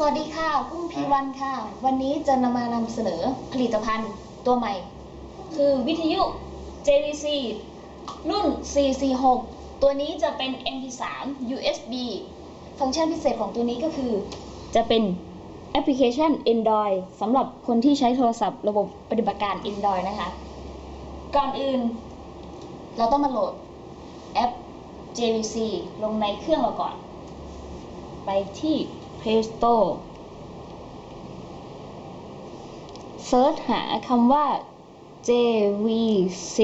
สวัสดีค่ะกุ้งพีวันค่ะ วันนี้จะนำมานำเสนอผลิตภัณฑ์ตัวใหม่ คือวิทยุ JVC รุ่น 446 ตัวนี้จะเป็น MP3 USB ฟังก์ชันพิเศษของตัวนี้ก็คือ จะเป็นแอปพลิเคชัน Android สำหรับคนที่ใช้โทรศัพท์ระบบปฏิบัติการ Android นะคะ ก่อนอื่น เราต้องมาโหลดแอป JVC ลงในเครื่องเราก่อน ไปที่ Play Store เซิร์ชหาคำว่า JVC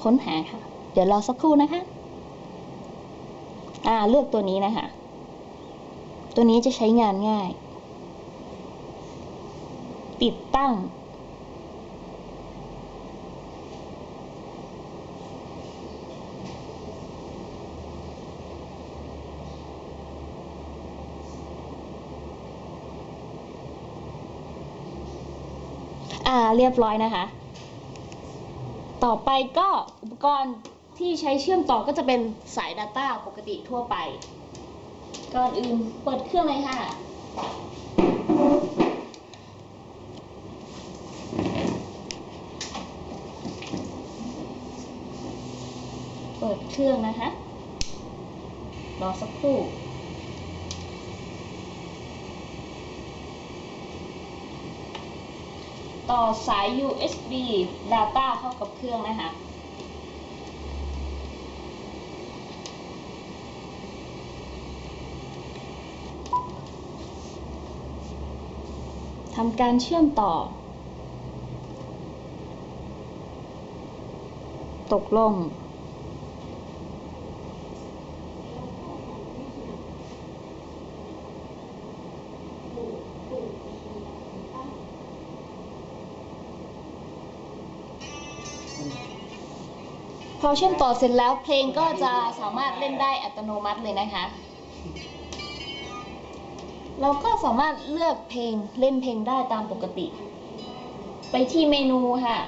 ค้นหาค่ะ เดี๋ยวรอสักครู่นะคะ อ่า เลือกตัวนี้นะคะ ตัวนี้จะใช้งานง่าย ติดตั้ง อ่าเรียบร้อยนะคะ ต่อไปก็อุปกรณ์ที่ใช้เชื่อมต่อก็จะเป็นสาย Data ปกติทั่วไป ก่อนอื่นเปิดเครื่องเลยค่ะ เปิดเครื่องนะคะ รอสักครู่ ต่อสาย USB Data เข้ากับเครื่องนะคะทำการเชื่อมต่อ ตกลง พอเชื่อมต่อเสร็จแล้วเพลงก็จะสามารถเล่นได้อัตโนมัติเลยนะคะ เราก็สามารถเลือกเพลงเล่นเพลงได้ตามปกติ ไปที่เมนูค่ะ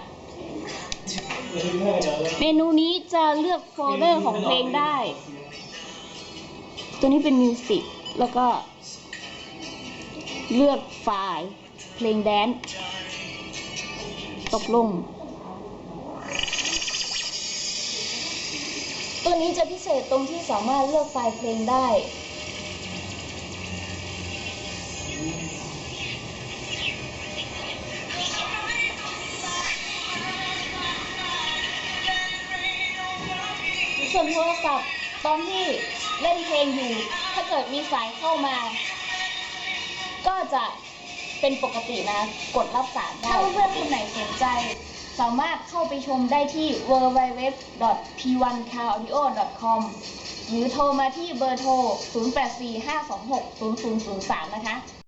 เมนูนี้จะเลือกโฟลเดอร์ของเพลงได้ ตัวนี้เป็นมิวสิกแล้วก็ เลือกไฟล์ เพลงแดนซ์ตกลง ตัวนี้จะพิเศษตรงที่สามารถเลือกไฟล์เพลงได้ ส่วนโทรศัพท์ตอนที่เล่นเพลงอยู่ ถ้าเกิดมีสายเข้ามา ก็จะเป็นปกตินะ กดรับสายได้ถ้าเพื่อนๆคนไหนสนใจ สามารถเข้าไปชมได้ที่ www.p1caraudio.com หรือโทรมาที่เบอร์โทร 0845260003 นะคะ